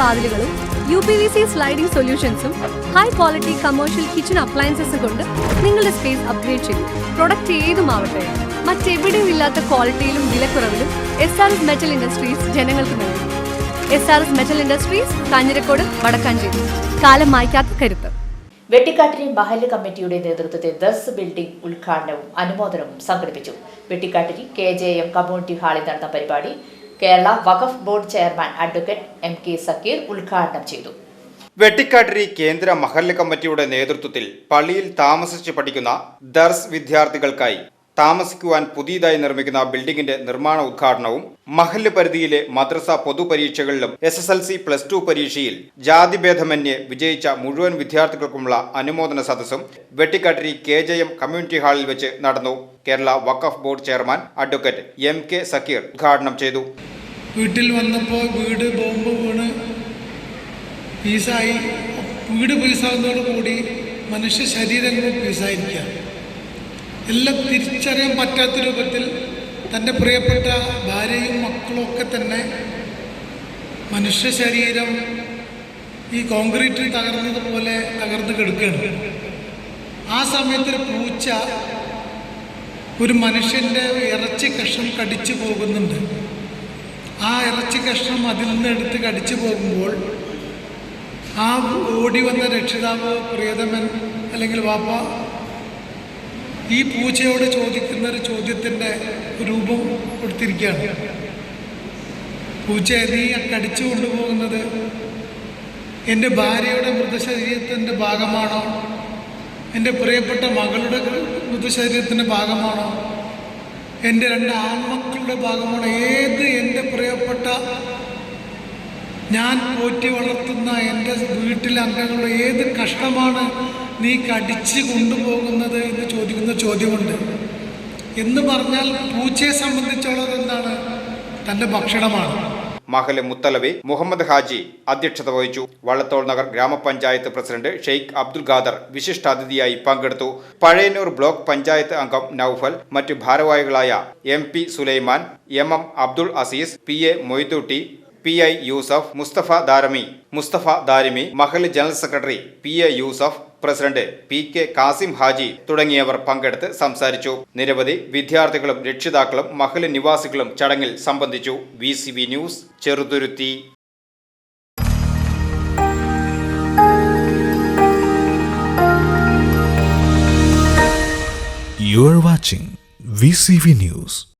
വാതിലുകളും U P V C sliding സൊല്യൂഷൻസും high quality commercial kitchen അപ്ലയൻസസും കൊണ്ട് നിങ്ങളുടെ സ്പേസ് അപ്ഗ്രേഡ് ചെയ്യും പ്രൊഡക്റ്റ് ഏതുമാവട്ടെ മറ്റെവിടെയും ഇല്ലാത്ത ക്വാളിറ്റിയിലും വിലക്കുറവിലും S R S metal industries ജനങ്ങൾക്ക് നൽകും. S R S metal industries Kanjirakode Vadakkanchery. കാലം മായ്ക്കാത്ത കരുത്ത്. വെട്ടിക്കാട്ടിലെ മഹല്ല് കമ്മിറ്റിയുടെ നേതൃത്വത്തിൽ ദസ് ബിൽഡിംഗ് ഉദ്ഘാടനവും അനുമോദനവും സംഘടിപ്പിച്ചു. Vettikkattiri K J M community ഹാളിൽ നടന്ന പരിപാടി Kerala Waqf board chairman advocate M K Sakkeer ഉദ്ഘാടനം ചെയ്തു. വെട്ടിക്കാട്ടിരി കേന്ദ്ര മഹല്ല് കമ്മിറ്റിയുടെ നേതൃത്വത്തിൽ പള്ളിയിൽ താമസിച്ച് പഠിക്കുന്ന ദർസ് വിദ്യാർത്ഥികൾക്കായി താമസിക്കുവാൻ പുതിയതായി നിർമ്മിക്കുന്ന ബിൽഡിംഗിന്റെ നിർമ്മാണ ഉദ്ഘാടനവും മഹല്ല് പരിധിയിലെ മദ്രസ പൊതുപരീക്ഷകളിലും S S L C plus two പരീക്ഷയിൽ ജാതിഭേദമന്യേ വിജയിച്ച മുഴുവൻ വിദ്യാർത്ഥികൾക്കുമുള്ള അനുമോദന സദസ്സും Vettikkattiri K J M community ഹാളിൽ വെച്ച് നടന്നു. Kerala Waqf board chairman advocate M K Sakkeer ഉദ്ഘാടനം ചെയ്തു. വീട്ടിൽ വന്നപ്പോൾ വീട് ബോംബ് വീണ് പീസായി. വീട് പീസാകുന്നതോടുകൂടി മനുഷ്യ ശരീരങ്ങൾ പീസായിരിക്കുക. എല്ലാം തിരിച്ചറിയാൻ പറ്റാത്ത രൂപത്തിൽ തന്റെ പ്രിയപ്പെട്ട ഭാര്യയും മക്കളും ഒക്കെ തന്നെ മനുഷ്യ ശരീരം ഈ കോൺക്രീറ്റിൽ തകർന്നതുപോലെ തകർന്ന് കിടക്കുകയാണ്. ആ സമയത്തൊരു പൂച്ച ഒരു മനുഷ്യന്റെ ഇറച്ചി കഷ്ണം കടിച്ചു പോകുന്നുണ്ട്. ആ ഇറച്ചി കഷ്ണം അതിൽ നിന്ന് എടുത്ത് കടിച്ചു പോകുമ്പോൾ ആ ഓടി വന്ന രക്ഷിതാവ് പ്രിയതമൻ അല്ലെങ്കിൽ വാപ്പ ഈ പൂച്ചയോട് ചോദിക്കുന്ന ഒരു ചോദ്യത്തിന്റെ രൂപം കൊടുത്തിരിക്കുകയാണ്. പൂച്ച നീ കടിച്ചു കൊണ്ടുപോകുന്നത് എന്റെ ഭാര്യയുടെ മൃതശരീരത്തിന്റെ ഭാഗമാണോ? എന്റെ പ്രിയപ്പെട്ട മകളുടെ മൃതശരീരത്തിന്റെ ഭാഗമാണോ? എന്റെ രണ്ട് ആൺമക്കളുടെ ഭാഗമാണ്? ഏത് എന്റെ പ്രിയപ്പെട്ട ഞാൻ പോറ്റി വളർത്തുന്ന എന്റെ വീട്ടിലെ അംഗങ്ങളുടെ ഏത് കഷ്ടമാണ് നീ കടിച്ച് കൊണ്ടുപോകുന്നത്? ചോദിക്കുന്ന ചോദ്യമുണ്ട്. എന്ന് പറഞ്ഞാൽ പൂച്ചയെ സംബന്ധിച്ചോളം എന്താണ്? തന്റെ ഭക്ഷണമാണ്. മഹൽ മുത്തലവി മുഹമ്മദ് ഹാജി അധ്യക്ഷത വഹിച്ചു. വള്ളത്തോൾ നഗർ ഗ്രാമപഞ്ചായത്ത് പ്രസിഡന്റ് ഷെയ്ഖ് അബ്ദുൽ ഖാദർ വിശിഷ്ടാതിഥിയായി പങ്കെടുത്തു. പഴയന്നൂർ ബ്ലോക്ക് പഞ്ചായത്ത് അംഗം നൌഫൽ മറ്റു ഭാരവാഹികളായ M P Sulaiman M M Abdul Aziz P A Moidutty P I Yusuf Mustafa Darami Mustafa Darimi Mahal general secretary P A Yusuf president P K Kasim Haji തുടങ്ങിയവർ പങ്കെടുത്ത് സംസാരിച്ചു. നിരവധി വിദ്യാർത്ഥികളും രക്ഷിതാക്കളും മഹൽ നിവാസികളും ചടങ്ങിൽ സംബന്ധിച്ചു. V news Cheruthuruthy. You watching VCV News.